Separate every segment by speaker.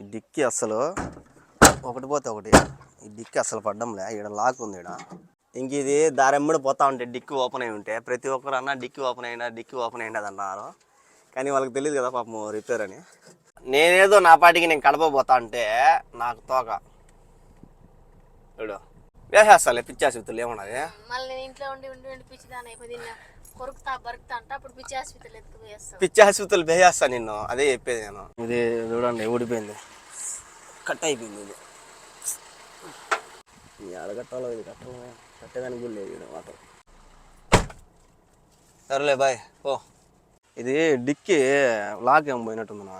Speaker 1: ఈ డిక్కి అసలు ఒకటి పోతే ఒకటి. ఈ డిక్కి అసలు పడ్డంలే. ఈడ లాక్ ఉంది ఈడ. ఇంక ఇది దారెమ్మడి పోతా ఉంటే డిక్కి ఓపెన్ అయి ఉంటే ప్రతి ఒక్కరు అన్న డిక్కి ఓపెన్ అయినా డిక్కి ఓపెన్ అయినది అన్నారు. కానీ వాళ్ళకి తెలియదు కదా పాపం రిపేర్ అని. నేనేదో నా పాటికి నేను కడపపోతా అంటే నాకు తోక. చూడు. వేసేస్తాలే పిచ్చాసుతులు ఏమన్నది?
Speaker 2: మళ్ళీ ఇంట్లో ఉండి ఉండి ఉండి పిచ్చిదాని కొరుకుతా బరుకుతా అంట అప్పుడు పిచ్చి
Speaker 1: ఆసుపత్రులు వేసేస్తా నిన్ను. అదే చెప్పేది నేను. ఇది చూడండి ఊడిపోయింది. కట్ అయిపోయింది ఇది. కట్టాలో ఇది కట్టాలో కట్టేదానికి కూడా లేదు మాత్రం. సరేలే బాయ్. ఓ ఇది డిక్కి లాక్ ఏం పోయినట్టుందన్నా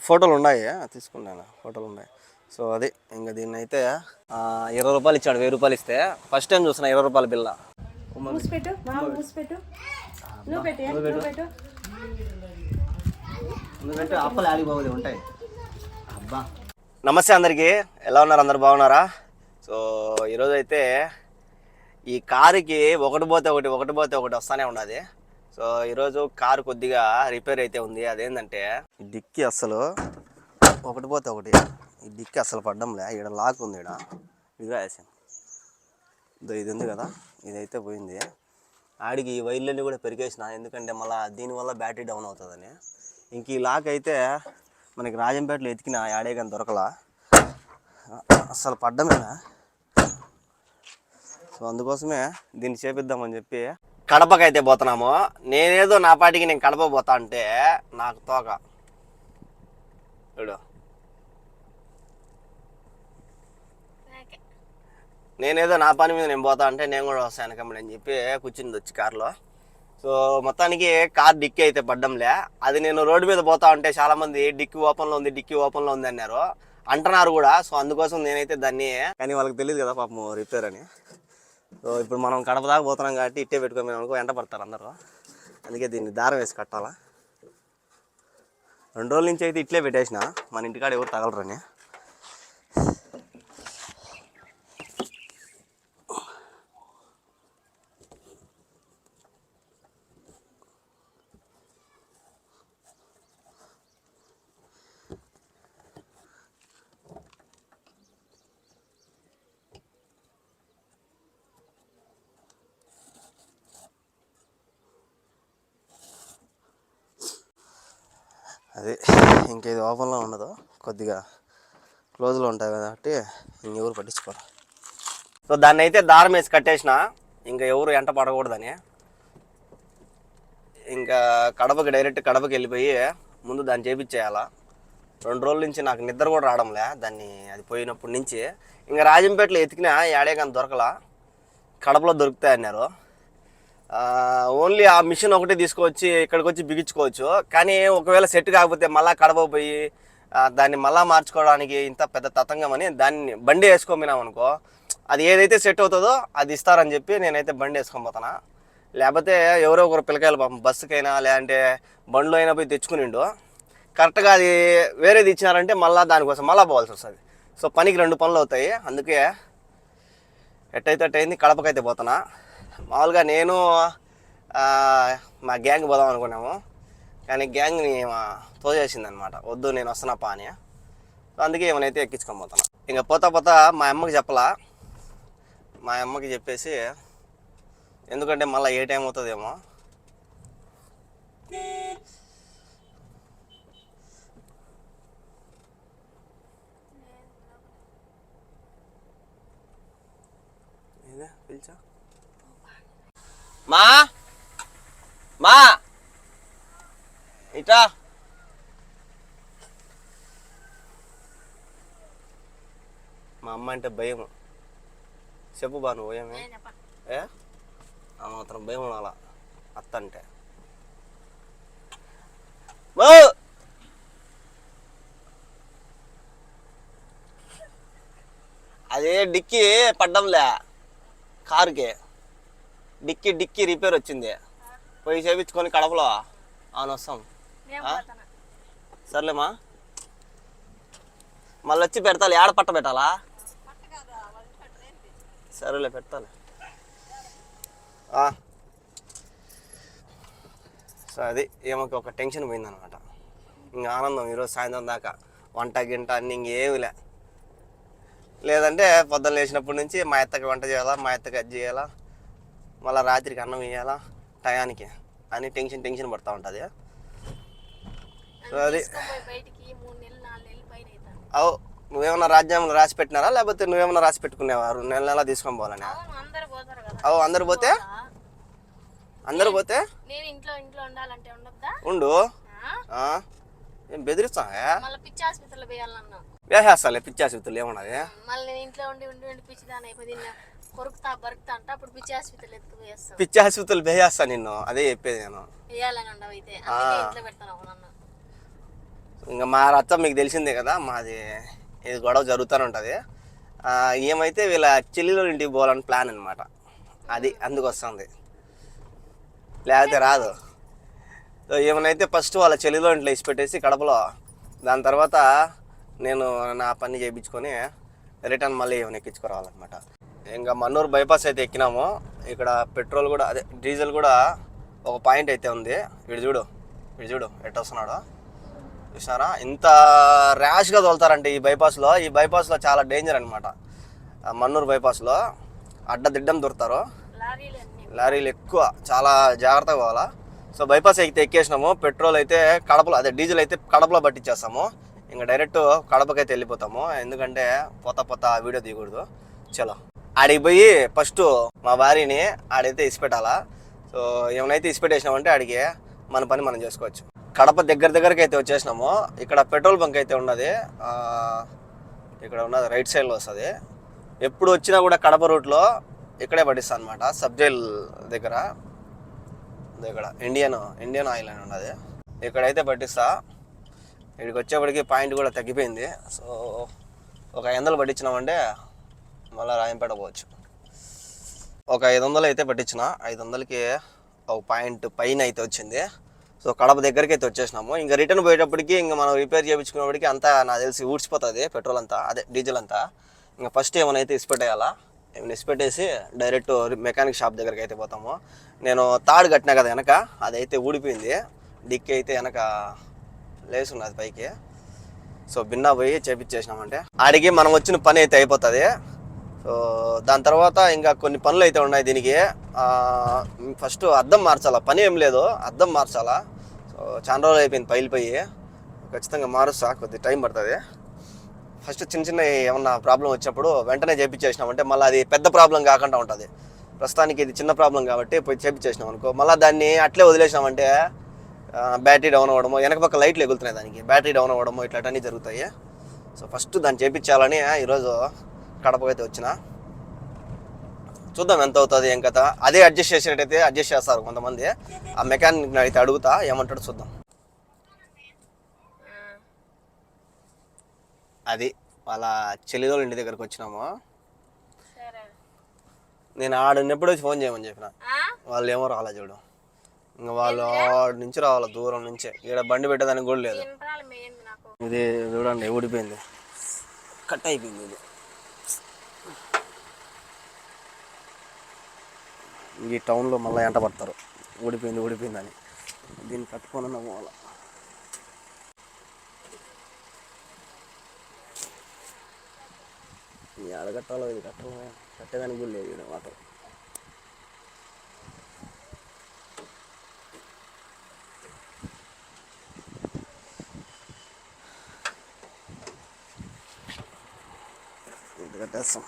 Speaker 1: ఫోటోలు ఉన్నాయి తీసుకున్నాను ఫోటోలు ఉన్నాయి. సో అది ఇంకా దీన్ని అయితే ఆ, ఇరవై రూపాయలు ఇచ్చాడు వెయ్యి రూపాయలు ఇస్తే. ఫస్ట్ టైం చూస్తున్నా ఇరవై రూపాయల బిల్ల.
Speaker 3: మూసిపెట్టు మా మూసిపెట్టు. నువ్వు పెట్టు నువ్వు పెట్టు?
Speaker 1: అప్పలు ఆడిపోవాలి ఉంటాయి. అబ్బా. నమస్తే అందరికీ. ఎలా ఉన్నారు? అందరు బాగున్నారా? సో ఈరోజు అయితే ఈ కారుకి ఒకటి పోతే ఒకటి ఒకటి పోతే ఒకటి వస్తానే ఉన్నది. సో ఈరోజు కారు కొద్దిగా రిపేర్ అయితే ఉంది. అదేంటంటే ఈ డిక్కి అసలు ఒకటి పోతే ఒకటి. ఈ డిక్కి అసలు పడ్డంలే. ఈడ లాక్ ఉంది ఇదిగా వేసాను ఇదో ఇది ఉంది కదా. ఇదైతే పోయింది. ఆడికి ఈ వైర్లన్నీ కూడా పెరిగేసిన ఎందుకంటే మళ్ళీ దీనివల్ల బ్యాటరీ డౌన్ అవుతుందని. ఇంక ఈ లాక్ అయితే మనకి రాజంపేటలో ఎతికిన ఆడే కానీ దొరకలా. అసలు పడ్డమేనా? సో అందుకోసమే దీన్ని చేపిద్దామని చెప్పి కడపకైతే పోతున్నాము. నేనేదో నా పాటికి నేను కడప పోతా అంటే నాకు తోక. చూడు. నేనేదో నా పని మీద నేను పోతా అంటే నేను కూడా వస్తాను వెనకమ్మని అని చెప్పి కూర్చుంది వచ్చి కార్లో. సో మొత్తానికి కార్ డిక్కీ అయితే పడ్డంలే. అది నేను రోడ్డు మీద పోతా ఉంటే చాలామంది డిక్కీ ఓపెన్లో ఉంది డిక్కీ ఓపెన్లో ఉంది అన్నారు. అంటున్నారు కూడా. సో అందుకోసం నేనైతే దాన్ని కానీ వాళ్ళకి తెలియదు కదా పాపం రిపేర్ అని. సో ఇప్పుడు మనం కడప దాకా పోతున్నాం కాబట్టి ఇట్టే పెట్టుకోమని అనుకో వెంట పడతారు అందరూ. అందుకే దీన్ని దారం వేసి కట్టాలా. రెండు రోజుల నుంచి అయితే ఇట్లే పెట్టేసిన. మన ఇంటికాడ ఎవరు తగలరని అదే మనకి ఇది ఓపెన్లో ఉండదు. కొద్దిగా క్లోజ్లో ఉంటాయి కాబట్టి ఇంకెవరు పట్టించుకోరు సో దాన్ని అయితే దారం వేసి కట్టేసిన. ఇంకా ఎవరు ఎంట పడకూడదని. ఇంకా కడపకి డైరెక్ట్ కడపకి వెళ్ళిపోయి ముందు దాన్ని చేపించేయాలా. రెండు రోజుల నుంచి నాకు నిద్ర కూడా రావడంలే. దాన్ని అది పోయినప్పటి నుంచి. ఇంకా రాజంపేటలో ఎతికినా ఏడే కానీ దొరకలా. కడపలో దొరుకుతాయి అన్నారు ఓన్లీ ఆ మిషన్ ఒకటి తీసుకొచ్చి ఇక్కడికి వచ్చి బిగించుకోవచ్చు. కానీ ఒకవేళ సెట్ కాకపోతే మళ్ళీ కడప పోయి దాన్ని మళ్ళీ మార్చుకోవడానికి ఇంత పెద్ద తతంగం అని దాన్ని బండి వేసుకోమినాం అనుకో అది ఏదైతే సెట్ అవుతుందో అది ఇస్తారని చెప్పి నేనైతే బండి వేసుకొని పోతానా లేకపోతే ఎవరో ఒకరు పిల్లకాయలు పాపం బస్సుకైనా లేదంటే బండ్లో అయినా పోయి తెచ్చుకునిండు. కరెక్ట్గా అది వేరేది ఇచ్చినారంటే మళ్ళీ దానికోసం మళ్ళీ పోవాల్సి వస్తుంది. సో పనికి రెండు పనులు అవుతాయి. అందుకే ఎట్టయితే అట్టయింది కడపకైతే పోతున్నా. మామూలుగా నేను మా గ్యాంగ్ పోదాం అనుకున్నాము. కానీ గ్యాంగ్ని తోచేసింది అనమాట వద్దు నేను వస్తున్నాపా అని. సో అందుకే ఏమైనా ఎక్కించుకొని పోతాను ఇంకా పోతా పోతా మా అమ్మకి చెప్పలా. మా అమ్మకి చెప్పేసి ఎందుకంటే మళ్ళీ ఏ టైం అవుతుందేమో. పిలిచా? మా మా ఇటా మా అమ్మ అంటే భయం చెప్పు బా నువ్వు ఏమే? ఏ? ఆ మాత్రం భయం ఉండాల అత్త అంటే. బా! అదే డిక్కీ పడ్డంలే. కారుకి. డిక్కీ డిక్కీ రిపేర్ వచ్చింది. పోయి చేపించుకొని కడపలో అవును వస్తాం? సర్లేమా? మళ్ళీ వచ్చి పెడతాలి ఏడ పట్ట పెట్టాలా? సరేలే పెడతాలే. ఆ. సో అది ఏమో ఒక టెన్షన్ పోయిందనమాట. ఇంకా ఆనందం ఈరోజు సాయంత్రం దాకా. వంట గింట అన్ని ఇంకేమిలే లేదంటే పొద్దున్న లేచినప్పటి నుంచి మా అత్తకి వంట చేయాలా మా అత్తకి అది చేయాలా? మళ్ళీ రాత్రికి అన్నం వేయాలా? టయానికి. అని టెన్షన్ టెన్షన్ పడతా ఉంటుంది. సో అది అవు నువ్వేమన్నా రాజ్యాంగంలో రాసి పెట్టినారా? లేకపోతే నువ్వేమన్నా రాసి పెట్టుకునేవారు నెల నెల తీసుకొని పోవాలని? అవు అందరు పోతే? అందరు పోతే? ఉండు. వేసేస్తాలే
Speaker 2: నేను ఇంట్లో ఉండి ఉండి ఉండి పిచ్చి అయిపోయి నిన్న కొరుకుతా బరుకుతా అంట అప్పుడు పిచ్చి హాస్పిటల్ ఎత్తుకు వేస్తావు
Speaker 1: పిచ్చి ఆసుపత్రులు వేసేస్తా నిన్ను. అదే చెప్పేది నేను.
Speaker 2: వేయాలని ఉండవు అయితే. అందుకే ఇంట్లో పెడతాను నన్ను.
Speaker 1: ఇంకా మా రచ్చ మీకు తెలిసిందే కదా మాది ఇది గొడవ జరుగుతూనే ఉంటుంది. ఏమైతే వీళ్ళ చెల్లెలు ఇంటికి పోవాలని ప్లాన్ అనమాట అది అందుకు వస్తుంది. లేకపోతే రాదు. సో ఏమైతే ఫస్ట్ వాళ్ళ చెల్లిలో ఇంట్లో ఇసి పెట్టేసి కడపలో దాని తర్వాత నేను నా పని చేయించుకొని రిటర్న్ మళ్ళీ ఏమైనా ఎక్కించుకురావాలన్నమాట. ఇంకా మన్నూరు బైపాస్ అయితే ఎక్కినాము. ఇక్కడ పెట్రోల్ కూడా అదే డీజిల్ కూడా ఒక పాయింట్ అయితే ఉంది. వీడు చూడు వీడు చూడు ఎట్ట వస్తున్నాడు. చూసారా ఇంత ర్యాష్గా తోలుతారంటే ఈ బైపాస్లో ఈ బైపాస్లో చాలా డేంజర్ అనమాట మన్నూరు బైపాస్లో అడ్డదిడ్డం దొరుకుతారు.
Speaker 2: లారీలు
Speaker 1: లారీలు ఎక్కువ చాలా జాగ్రత్తగా పోవాలా. సో బైపాస్ అయితే ఎక్కేసినాము. పెట్రోల్ అయితే కడపలో అదే డీజిల్ అయితే కడపలో పట్టించేస్తాము. ఇంకా డైరెక్ట్ కడపకైతే వెళ్ళిపోతాము. ఎందుకంటే పోతా పోతా వీడియో తీయకూడదు. చలో. ఆడికి పోయి ఫస్ట్ మా భార్యని ఆడైతే ఇసిపెట్టాలా. సో ఏమైనా ఇసిపెట్టేసినామంటే ఆడికి మన పని మనం చేసుకోవచ్చు. కడప దగ్గర దగ్గరకి అయితే వచ్చేసినాము. ఇక్కడ పెట్రోల్ బంక్ అయితే ఉన్నది. ఇక్కడ ఉన్నది రైట్ సైడ్లో వస్తుంది. ఎప్పుడు వచ్చినా కూడా కడప రూట్లో ఇక్కడే పట్టిస్తాను అనమాట సబ్జైల్ దగ్గర. ఇక్కడ ఇండియన్ ఇండియన్ ఆయిల్ అని ఉన్నది. ఇక్కడైతే పట్టిస్తా. ఇక్కడికి వచ్చేప్పటికి పాయింట్ కూడా తగ్గిపోయింది. సో ఒక ఎందలు పట్టించినామంటే మళ్ళీ రాయంపేట పోవచ్చు ఒక ఐదు వందలు అయితే పట్టించిన. ఐదు వందలకి ఒక పాయింట్ పైన అయితే వచ్చింది. సో కడప దగ్గరికి అయితే వచ్చేసినాము. ఇంకా రిటర్న్ పోయేటప్పటికి ఇంకా మనం రిపేర్ చేయించుకునేప్పటికి అంతా నాకు తెలిసి ఊడ్చిపోతుంది పెట్రోల్ అంతా. అదే డీజిల్ అంతా. ఇంకా ఫస్ట్ ఏమైనా అయితే ఇసిపెట్టేయాలా ఏమైనా ఇసిపెట్టేసి డైరెక్ట్ మెకానిక్ షాప్ దగ్గరికి అయితే పోతాము. నేను తాడు కట్టినా కదా వెనక అదైతే ఊడిపోయింది. డిక్కి అయితే వెనక లేసున్నది పైకి. సో భిన్నా పోయి చేపించేసినామంటే ఆడికి మనం వచ్చిన పని అయితే అయిపోతుంది. సో దాని తర్వాత ఇంకా కొన్ని పనులు అయితే ఉన్నాయి దీనికి. ఫస్ట్ అద్దం మార్చాలా? పని ఏం లేదు. అద్దం మార్చాలా? సో చాలా రోజులు అయిపోయింది పైలిపోయి ఖచ్చితంగా మారుస్తా కొద్ది టైం పడుతుంది. ఫస్ట్ చిన్న చిన్న ఏమన్నా ప్రాబ్లం వచ్చినప్పుడు వెంటనే చేపించేసినామంటే మళ్ళీ అది పెద్ద ప్రాబ్లం కాకుండా ఉంటుంది. ప్రస్తుతానికి ఇది చిన్న ప్రాబ్లం కాబట్టి పోయి చేపించేసినాం అనుకో. మళ్ళీ దాన్ని అట్లే వదిలేసినామంటే బ్యాటరీ డౌన్ అవ్వడము వెనక పక్క లైట్లు ఎగులుతున్నాయి దానికి. బ్యాటరీ డౌన్ అవ్వడము ఇట్లాంటివన్నీ జరుగుతాయి. సో ఫస్ట్ దాన్ని చేపించాలని ఈరోజు కడపకి అయితే వచ్చిన. చూద్దాం ఎంత అవుతుంది ఏం కథ. అదే అడ్జస్ట్ చేసేటైతే అడ్జస్ట్ చేస్తారు కొంతమంది. ఆ మెకానిక్ అయితే అడుగుతా ఏమంటాడు చూద్దాం. అది వాళ్ళ చెల్లిదోళ్ళ ఇంటి దగ్గరకు వచ్చినాము. నేను ఆడున్నప్పుడు వచ్చి ఫోన్ చేయమని చెప్పిన? వాళ్ళు ఏమో రాలే చూడు. ఇంకా వాళ్ళు ఆడు నుంచి రావాలి దూరం నుంచే. ఇక్కడ బండి పెట్టేదానికి కూడా లేదు. ఇది చూడండి ఊడిపోయింది. కట్ అయిపోయింది ఇది. ఈ టౌన్లో మళ్ళీ ఎంట పడతారు. ఊడిపోయింది ఊడిపోయింది దీన్ని కట్టుకొని పోవాలి ఇది ఆడ కట్టాలో ఇది కట్టాలో కట్టేదానికి కూడా లేదు మాట వాటర్ ఇది కట్టేస్తాం.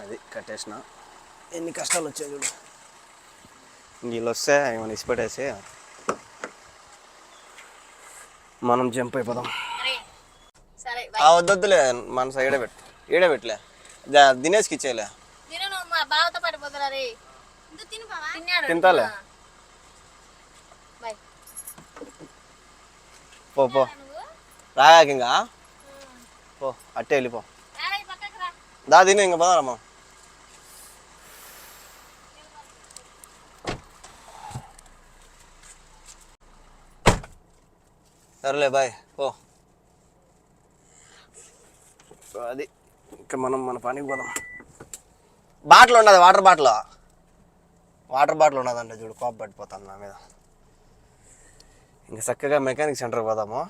Speaker 1: అది కట్టేసిన. ఎన్ని కష్టాలు వచ్చాయి చూడు. వీళ్ళు వస్తే ఏమైనా ఇసిపెట్టేసి మనం జంప్ అయిపోదాం. ఆ వద్దొద్దులే మన సైడే పెట్టు. ఈడే పెట్టలే. దినేష్కి ఇచ్చేయలే. తింటాలే. పో పో. రాగాక ఇంకా పో అట్టే వెళ్ళిపో.
Speaker 2: పక్కకి రా
Speaker 1: దా తిని ఇంకా బాయ్ ఓ అది ఇంకా మనం మన పనికి పోదాం బాటిల్ ఉండదు వాటర్ బాటిల్ వాటర్ బాటిల్ ఉండదంటే చూడు కోప పడిపోతాను నా మీద ఇంకా చక్కగా మెకానిక్ సెంటర్కి పోదాము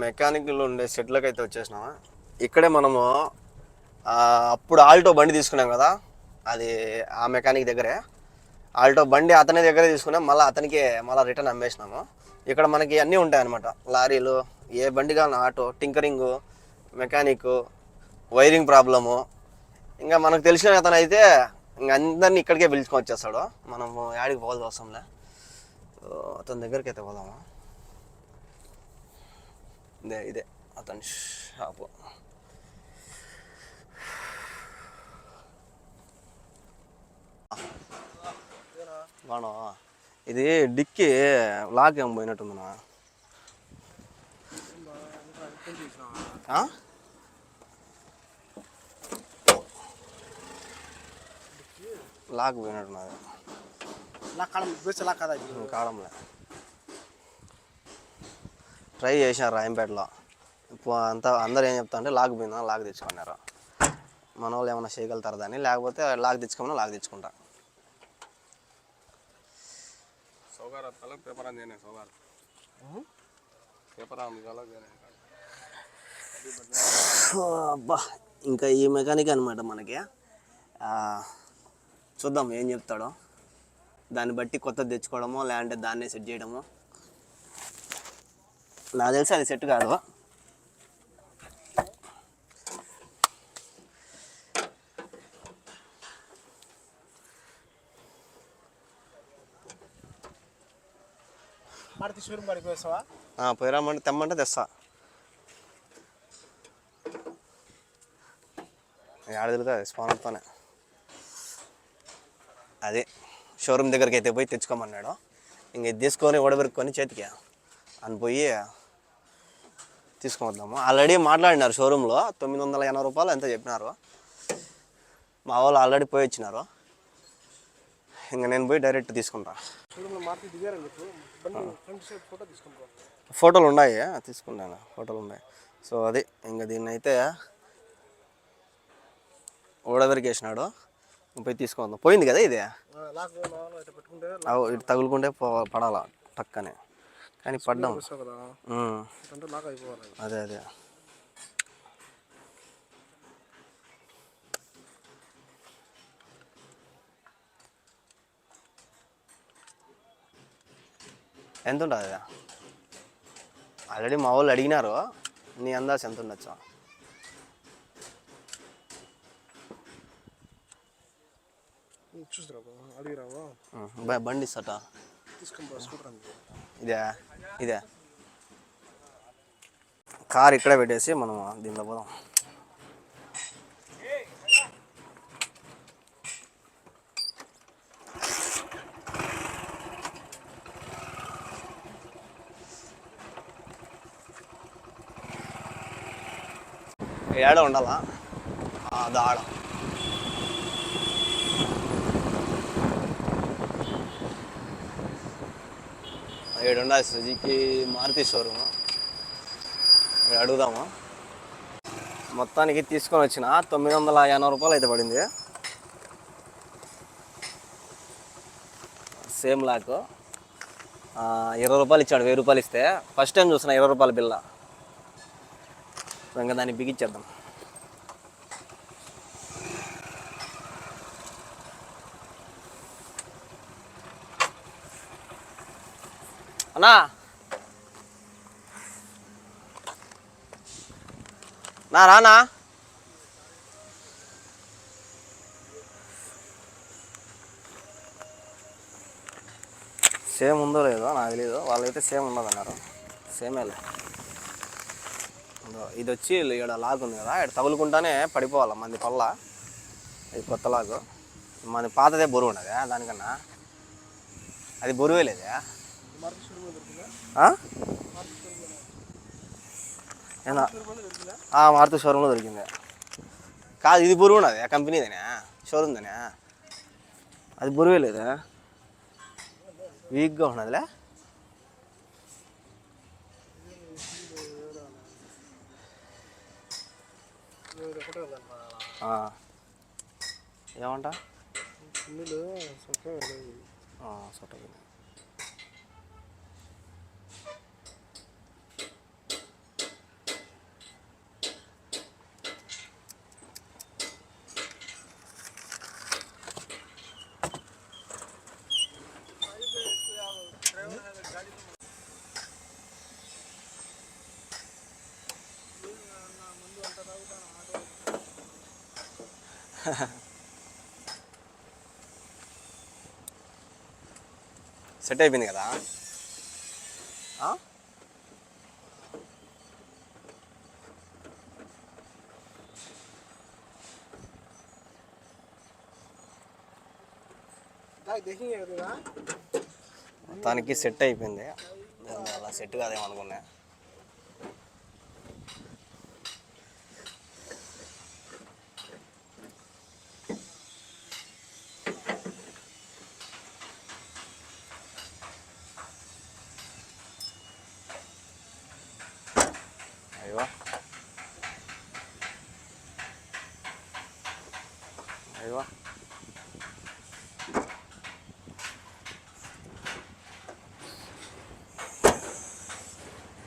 Speaker 1: మెకానిక్లో ఉండే సెట్లకు అయితే వచ్చేసినాము ఇక్కడే మనము అప్పుడు ఆల్టో బండి తీసుకున్నాం కదా. అది ఆ మెకానిక్ దగ్గరే. ఆల్టో బండి అతని దగ్గరే తీసుకున్నాం. మళ్ళీ అతనికి మళ్ళీ రిటర్న్ అమ్మేసినాము. ఇక్కడ మనకి అన్నీ ఉంటాయన్నమాట. లారీలు ఏ బండి కావాలన్నా auto tinkering mechanic wiring problem. ఇంకా మనకు తెలిసిన అతను అయితే ఇంకా అందరినీ ఇక్కడికే పిలుచుకొని వచ్చేస్తాడు. మనము యాడికి పోవాల్సి అవసరంలే అతని దగ్గరికి అయితే పోదామా? ఇదే ఇదే. అతని షాపు. బాణో. ఇది డిక్కి లాక్ ఏం పోయినట్టుందన్నా ఆ? లాక్ పోయినట్టున్నది కాలంలో. ట్రై చేశారు రాయంపేటలో ఇప్పుడు అంతా అందరు ఏం చెప్తా అంటే లాక్ పోయిందా లాక్ తెచ్చుకున్నారు. మన వాళ్ళు ఏమైనా చేయగలుగుతారు దాన్ని? లేకపోతే లాక్ తెచ్చుకోమని లాక్ తెచ్చుకుంటా.
Speaker 4: సోగారు కలర్ పేపర్ అందేనే సోగారు? పేపర్
Speaker 1: అబ్బా ఇంకా ఈ మెకానిక్ అనమాట మనకి. చూద్దాం ఏం చెప్తాడో. దాన్ని బట్టి కొత్తది తెచ్చుకోవడమో లేదంటే దాన్నే సెట్ చేయడమో. నాకు తెలిసి అది సెట్ కాదు.
Speaker 4: మారుతి షోరూమ్ కాడికి
Speaker 1: పోయిరామంటే తెమ్మంటే తెస్తా. ఆడ తిరుగుతుంది స్పానర్తోనే అదే షోరూమ్ దగ్గరికి అయితే పోయి తెచ్చుకోమన్నాడు. ఇంక తీసుకొని ఓడబెరుక్కొని చేతికి అని పోయి తీసుకొని ఆల్రెడీ మాట్లాడినారు షోరూంలో తొమ్మిది వందల ఎనభై రూపాయలు ఎంత చెప్పినారు. మా వాళ్ళు ఆల్రెడీ పోయి వచ్చినారు ఇంక నేను పోయి డైరెక్ట్ తీసుకుంటా. ఫోటోలు ఉన్నాయి తీసుకున్నాను ఫోటోలు ఉన్నాయి. సో అది ఇంకా దీన్ని అయితే ఓడవరికేసినాడు పోయి తీసుకుందాం. పోయింది కదా ఇది? ఇటు తగులుకుంటే పో- పడాలా టక్కనే. కానీ పడ్డాం. అదే అదే. ఎంత ఉంటుంది అది ఆల్రెడీ మా వాళ్ళు అడిగినారు నీ అందాజు ఎంత ఉండొచ్చు బండి ఇస్తట. ఇదే ఇదే. కార్ ఇక్కడే పెట్టేసి మనం దీనిలో పోదాం. ఏడ ఉండాలా? అది ఆడ ఏడుండా సుజీకి మారుతి షోరూమ్. ఇక్కడ అడుగుదాము? మొత్తానికి తీసుకొని వచ్చిన తొమ్మిది వందల ఎనభై రూపాయలు అయితే పడింది. Same lock. ఇరవై రూపాయలు ఇచ్చాడు వెయ్యి రూపాయలు ఇస్తే. ఫస్ట్ టైం చూసిన ఇరవై రూపాయల బిల్ల. ఇంకా దాన్ని బిగించేద్దాం అన్నా నా రానా సేమ్ ఉందో లేదో నాకు తెలియదు వాళ్ళైతే సేమ్ ఉన్నదన్నారు సేమేలే ఇదో ఇది వచ్చి ఇక్కడ లాగ్ ఉంది కదా ఇక్కడ తగులుకుంటానే పడిపోవాలి మంది పళ్ళ. ఇది కొత్త లాగు. మన పాతదే బరువు ఉన్నది దానికన్నా. అది బరువే లేదే
Speaker 4: మారుతి షోరూమ్ దొరికిందా
Speaker 1: ఆ? ఏనా ఆ, మారుతి షోరూంలో దొరికింది కాదు ఇది బరువు ఉన్నది ఆ కంపెనీదేనా షోరూమ్దేనా అది బరువే లేదా వీక్గా ఉన్నదిలే
Speaker 4: ఇది ఒకటే ఉందన్నమాట
Speaker 1: ఆ. ఏమంట
Speaker 4: పిన్నులు
Speaker 1: సెట్ అయిపోయింది కదా? ఆ? మొత్తానికి సెట్ అయిపోయింది. అలా సెట్ కాదేమో అనుకున్నా.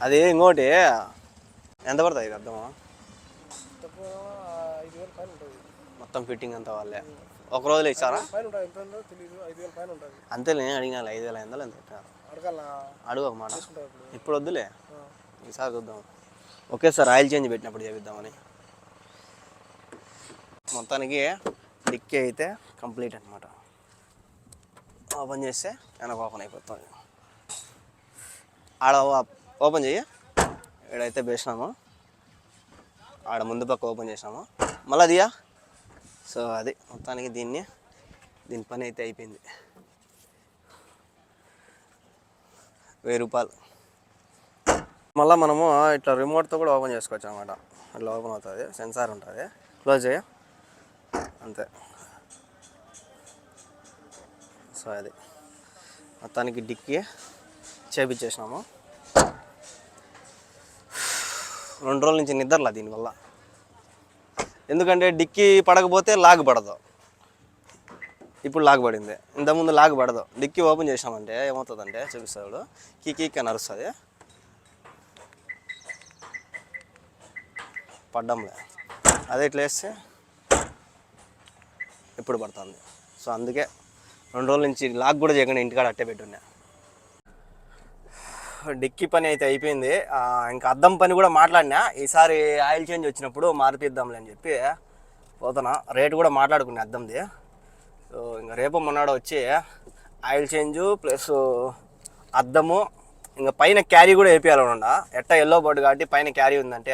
Speaker 1: అది ఇంకోటి ఎంత పడుతుంది ఇది అర్థం మొత్తం ఫిట్టింగ్ అంతా వాళ్ళే. ఒక రోజులో ఇచ్చారా
Speaker 4: అంతేలే ఉంటుంది ఐదు వేల పైన
Speaker 1: ఐదు వందలు ఎంత అడుగు ఒక మాట.
Speaker 4: ఇప్పుడు
Speaker 1: వద్దులే. ఈసారి చూద్దాం. ఒకేసారి ఆయిల్ చేంజ్ పెట్టినప్పుడు చేపిద్దామని. మొత్తానికి డిక్కీ అయితే కంప్లీట్ అనమాట ఓపెన్ చేస్తే వెనక ఓపెన్ అయిపోతుంది. ఆడ ఓపెన్ చెయ్యి. ఇక్కడైతే వేసినాము ఆడ ముందు పక్క ఓపెన్ చేసినాము. మళ్ళీ అదియా సో అది మొత్తానికి దీన్ని దీని పని అయితే అయిపోయింది. వెయ్యి రూపాయలు. మళ్ళీ మనము ఇట్లా రిమోట్తో కూడా ఓపెన్ చేసుకోవచ్చు అనమాట ఇట్లా ఓపెన్ అవుతుంది సెన్సార్ ఉంటుంది. క్లోజ్ చేయ అంతే. సో అది. మొత్తానికి డిక్కి చేపించేసినాము రెండు రోజుల నుంచి నిద్రలా దీనివల్ల. ఎందుకంటే డిక్కీ పడకపోతే లాగ్ పడదు. ఇప్పుడు లాగ్ పడింది. ఇంతకుముందు లాగ్ పడదు. డిక్కీ ఓపెన్ చేసామంటే ఏమవుతుందంటే చూపిస్తాడు కీ కీక్ అని అరుస్తుంది. పడ్డంలే. అదే ఇట్లా వేస్తే ఇప్పుడు పడుతుంది. సో అందుకే రెండు రోజుల నుంచి లాక్ కూడా చేయకుండా ఇంటికాడ అట్టే పెట్టున్నా. డిక్కీ పని అయితే అయిపోయింది. ఇంకా అద్దం పని కూడా మాట్లాడినా. ఈసారి ఆయిల్ చేంజ్ వచ్చినప్పుడు మార్పిద్దాంలే అని చెప్పి పోతున్నా. రేటు కూడా మాట్లాడుకున్నా అద్దంది. సో ఇంకా రేపు మొన్నాడు వచ్చి ఆయిల్ చేంజ్ ప్లస్ అద్దము ఇంకా పైన క్యారీ కూడా వేపియాలనుండ. ఎట్ట ఎల్లో బోర్డు కాబట్టి పైన క్యారీ ఉందంటే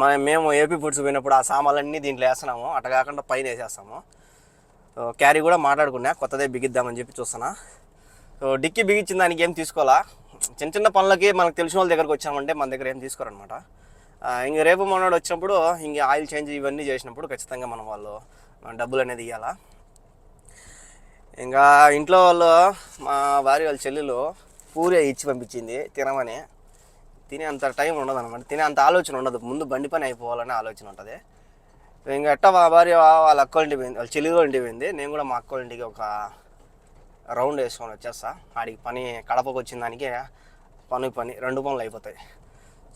Speaker 1: మన మేము ఏపీ ఫుడ్స్ పోయినప్పుడు ఆ సామాన్లన్నీ దీంట్లో వేస్తున్నాము. అట్ట కాకుండా పైన వేసేస్తాము. సో క్యారీ కూడా మాట్లాడుకున్నా. కొత్తదే బిగిద్దామని చెప్పి చూస్తున్నా. సో డిక్కీ బిగించిన దానికి ఏం తీసుకోవాలా? చిన్న చిన్న పనులకి మనకు తెలిసిన వాళ్ళ దగ్గరకు వచ్చామంటే మన దగ్గర ఏం తీసుకోరనమాట ఇంక రేపు మనోడు వచ్చినప్పుడు ఇంక ఆయిల్ చేంజ్ ఇవన్నీ చేసినప్పుడు ఖచ్చితంగా మనం వాళ్ళు డబ్బులు అనేది ఇవ్వాలా ఇంకా ఇంట్లో వాళ్ళు మా భార్య వాళ్ళ చెల్లెలు పూరి ఇచ్చి పంపించింది తినమని. తినే అంత టైం ఉండదు అనమాట తినే అంత ఆలోచన ఉండదు. ముందు బండి పని అయిపోవాలనే ఆలోచన ఉంటుంది. ఇంకా ఎట్టా మా భార్య వాళ్ళ అక్క ఇంటికి పోయింది. వాళ్ళ చెల్లెలు ఇంటికి పోయింది. నేను కూడా మా అక్క ఇంటికి ఒక రౌండ్ వేసుకొని వచ్చేస్తా. ఆడికి పని కడపకు వచ్చిన దానికి పని పని రెండు పనులు అయిపోతాయి.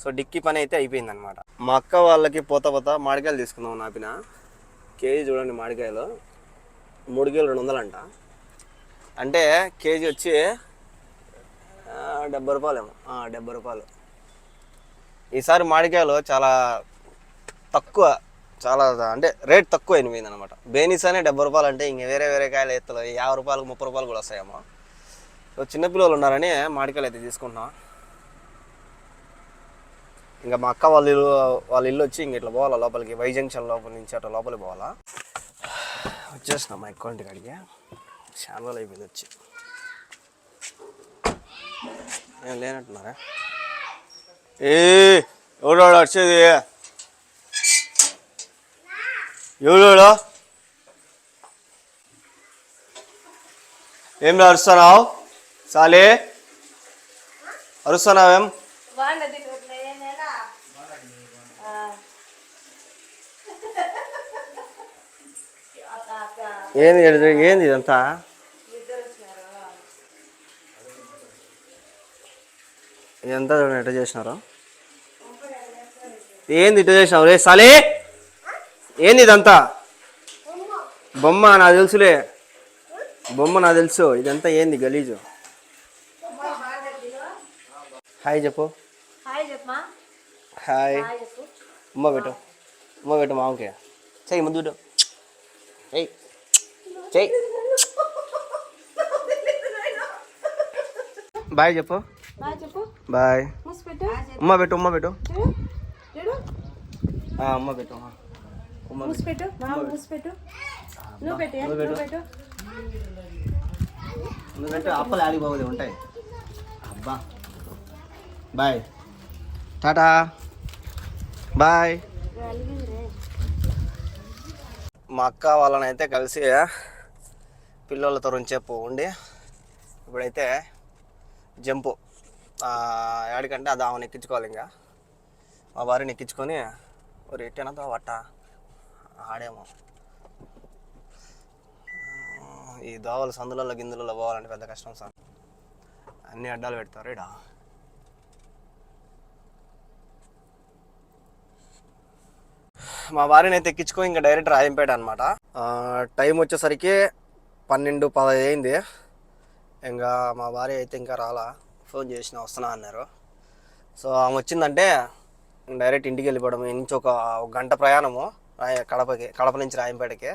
Speaker 1: సో డిక్కీ పని అయితే అయిపోయింది అనమాట మా అక్క వాళ్ళకి పోత పోత మామిడికాయలు తీసుకుందాం నాపిన కేజీ చూడండి మామిడికాయలు మూడు కేజీలు రెండు వందలంట. అంటే కేజీ వచ్చి డెబ్బై రూపాయలేమో డెబ్బై రూపాయలు. ఈసారి మామిడికాయలు చాలా తక్కువ చాలా అంటే రేట్ తక్కువ అయిపోయింది అనమాట బేనీస్ అనే డెబ్బై రూపాయలు అంటే ఇంక వేరే వేరే కాయలు ఎత్తులు. యాభై రూపాయలకు ముప్పై రూపాయలు కూడా వస్తాయేమో. సో చిన్నపిల్లలు ఉన్నారని మామిడికాయలు అయితే తీసుకుంటున్నాం. ఇంకా మా అక్క వాళ్ళ ఇల్లు వాళ్ళ ఇల్లు వచ్చి ఇంక ఇట్లా పోవాలా లోపలికి. వై జంక్షన్ లోపల నుంచి అట్లా లోపలికి పోవాలా. వచ్చేస్తున్నాం మా ఎక్కువ ఇంటికి అడిగి చాలా అయిపోయింది వచ్చి. ఏం లేనట్టున్నారా? ఏ ఎవడో వచ్చేది? ఎవరు ఏం అరుస్తున్నావు సాలే? అరుస్తున్నావేం
Speaker 3: ఏం?
Speaker 1: ఏంది ఏంది ఇదంతా? ఇదంతా చూడండి ఎట్ట చేసినారు? ఏంది ఇట్లా చేసినావు? రే సాలే! ఏంది ఇదంతా బొమ్మ నాకు తెలుసులే. బొమ్మ నాకు తెలుసు. ఇదంతా ఏంది గలీజు? హాయ్ చెప్పు.
Speaker 3: హాయ్
Speaker 1: ఉమ్మ పెట్టు. ఉమ్మ పెట్టు మామకి చెయ్యి ముందు పెట్టు. చెయ్యి. చెయ్యి. బాయ్ చెప్పు.
Speaker 3: బాయ్
Speaker 1: ఉమ్మ పెట్టు ఉమ్మ పెట్టు. ఉమ్మ పెట్టు
Speaker 3: మూసి పెట్టు. మామ మూసి పెట్టు. నువ్వు పెట్టు
Speaker 1: నువ్వు పెట్టు.
Speaker 3: పెట్టు.
Speaker 1: నువ్వు పెట్టు అప్పలు ఉంటాయి. అబ్బా. బాయ్. టాటా. బాయ్. మా అక్క వాళ్ళని అయితే కలిసి పిల్లలతో రెంచేపు ఉండి ఇప్పుడైతే జంపు. ఏడికంటే అది ఆమెను ఎక్కించుకోవాలి ఇంకా. మా భార్యని ఎక్కించుకొని ఒక ఎట్టేనంత వట్ట? ఆడేమో. ఈ దోవలు సందులలో గిందులలో పోవాలంటే పెద్ద కష్టం సార్. అన్ని అడ్డాలు పెడతారు ఇడా మా వారిని అయితే ఎక్కించుకో ఇంకా డైరెక్ట్ రాయంపేట అనమాట టైం వచ్చేసరికి పన్నెండు పదహైదు అయింది. ఇంకా మా భార్య అయితే ఇంకా రాలా. ఫోన్ చేసిన వస్తున్నా అన్నారు. సో ఆమె వచ్చిందంటే డైరెక్ట్ ఇంటికి వెళ్ళిపోవడం నుంచి ఒక గంట ప్రయాణము. కడపకి కడప నుంచి రాయంపేటకి.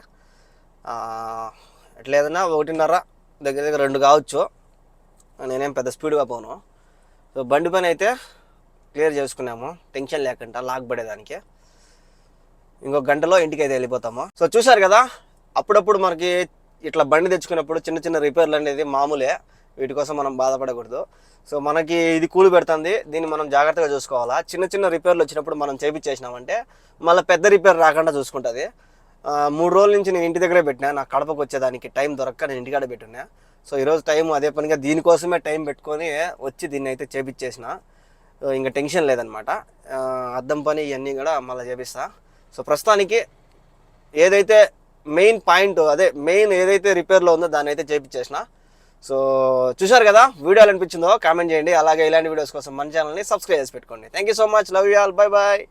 Speaker 1: ఎట్లేదన్నా ఒకటిన్నర దగ్గర దగ్గర రెండు కావచ్చు. నేనేం పెద్ద స్పీడ్గా పోను. సో బండి పని అయితే క్లియర్ చేసుకున్నాము. టెన్షన్ లేకుండా లాక్ పడేదానికి. ఇంకొక గంటలో ఇంటికి అయితే వెళ్ళిపోతాము. సో చూశారు కదా అప్పుడప్పుడు మనకి ఇట్లా బండి తెచ్చుకున్నప్పుడు చిన్న చిన్న రిపేర్లు అనేది మామూలే. వీటి కోసం మనం బాధపడకూడదు. సో మనకి ఇది కూలి పెడుతుంది దీన్ని మనం జాగ్రత్తగా చూసుకోవాలా? చిన్న చిన్న రిపేర్లు వచ్చినప్పుడు మనం చేపించేసినామంటే మళ్ళీ పెద్ద రిపేర్ రాకుండా చూసుకుంటుంది. మూడు రోజుల నుంచి నేను ఇంటి దగ్గరే పెట్టినా నాకు కడపకు వచ్చేదానికి టైం దొరక్క నేను ఇంటికాడ పెట్టినా సో ఈరోజు టైం అదే పనిగా దీనికోసమే టైం పెట్టుకొని వచ్చి దీన్ని అయితే చేపించేసిన. ఇంకా టెన్షన్ లేదనమాట. అద్దం పని ఇవన్నీ కూడా మళ్ళీ చేపిస్తా. సో ప్రస్తుతానికి ఏదైతే మెయిన్ పాయింట్ అదే మెయిన్ ఏదైతే రిపేర్లో ఉందో దాన్ని అయితే చేపించేసిన. సో చూశారు కదా? వీడియో అనిపించిందో కామెంట్ చేయండి. అలాగే ఇలాంటి వీడియోస్ కోసం మన ఛానల్ని సబ్స్క్రైబ్ చేసి పెట్టుకోండి. Thank you so much love you all bye bye